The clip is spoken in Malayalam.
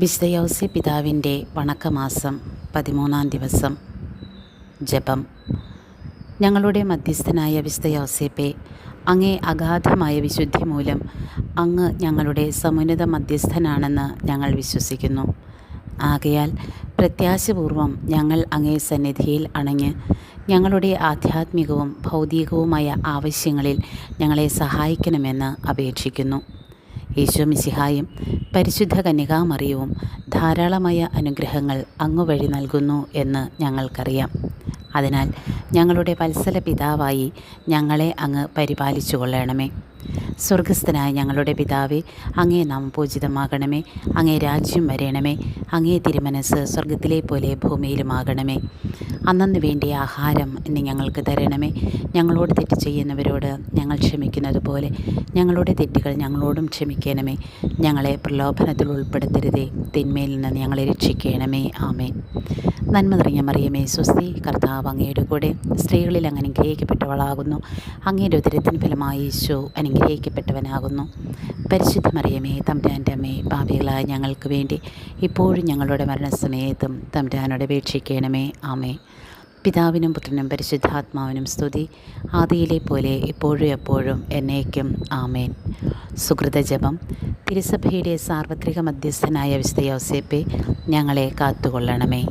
വിശുദ്ധ പിതാവിന്റെ വണക്കമാസം പതിമൂന്നാം ദിവസം ജപം. ഞങ്ങളുടെ മധ്യസ്ഥനായ വിശുദ്ധ അങ്ങേ അഗാധമായ വിശുദ്ധി മൂലം അങ്ങ് ഞങ്ങളുടെ സമുന്നത മധ്യസ്ഥനാണെന്ന് ഞങ്ങൾ വിശ്വസിക്കുന്നു. ആകയാൽ പ്രത്യാശപൂർവം ഞങ്ങൾ അങ്ങേ സന്നിധിയിൽ അണഞ്ഞ് ഞങ്ങളുടെ ആധ്യാത്മികവും ഭൗതികവുമായ ആവശ്യങ്ങളിൽ ഞങ്ങളെ സഹായിക്കണമെന്ന് അപേക്ഷിക്കുന്നു. യേശു മിശിഹായും പരിശുദ്ധ കന്യകാമറിയവും ധാരാളമായ അനുഗ്രഹങ്ങൾ അങ്ങുവഴി നൽകുന്നു എന്ന് ഞങ്ങൾക്കറിയാം. അതിനാൽ ഞങ്ങളുടെ വത്സല പിതാവായി ഞങ്ങളെ അങ്ങ് പരിപാലിച്ചു കൊള്ളണമേ സ്വർഗസ്ഥനായ ഞങ്ങളുടെ പിതാവേ അങ്ങേ നാം പൂജിതമാകണമേ. അങ്ങേ രാജ്യം വരയണമേ അങ്ങേ തിരുമനസ് സ്വർഗത്തിലെ പോലെ ഭൂമിയിലുമാകണമേ. അന്നു വേണ്ടിയ ആഹാരം ഇനി ഞങ്ങൾക്ക് തരണമേ. ഞങ്ങളോട് തെറ്റ് ചെയ്യുന്നവരോട് ഞങ്ങൾ ക്ഷമിക്കുന്നത് പോലെ ഞങ്ങളുടെ തെറ്റുകൾ ഞങ്ങളോടും ക്ഷമിക്കണമേ. ഞങ്ങളെ പ്രലോഭനത്തിൽ ഉൾപ്പെടുത്തരുതേ. തിന്മയിൽ നിന്ന് ഞങ്ങളെ രക്ഷിക്കണമേ. ആമേൻ. നന്മ നിറഞ്ഞ മറിയമേ സ്വസ്തി കർത്താവ് അങ്ങയുടെ കൂടെ സ്ത്രീകളിൽ അങ്ങ് അനുഗ്രഹിക്കപ്പെട്ടവളാകുന്നു. അങ്ങയുടെ ഉദരത്തിന് ഫലമായി യേശു അനുഗ്രഹിക്കപ്പെട്ടവനാകുന്നു. പരിശുദ്ധ മറിയമേ തമ്പുരാന്റെ അമ്മേ പാപികളായ ഞങ്ങൾക്ക് വേണ്ടി ഇപ്പോഴും ഞങ്ങളുടെ മരണസമയത്തും തമ്പുരാനോട് അപേക്ഷിക്കണമേ. ആമേ പിതാവിനും പുത്രനും പരിശുദ്ധാത്മാവിനും സ്തുതി. ആദിയിലെ പോലെ ഇപ്പോഴും എപ്പോഴും എന്നേക്കും ആമേൻ. സുഹൃത ജപം. തിരുസഭയുടെ സാർവത്രിക മധ്യസ്ഥനായ വിശുദ്ധ യോസേപ്പെ ഞങ്ങളെ കാത്തുകൊള്ളണമേ.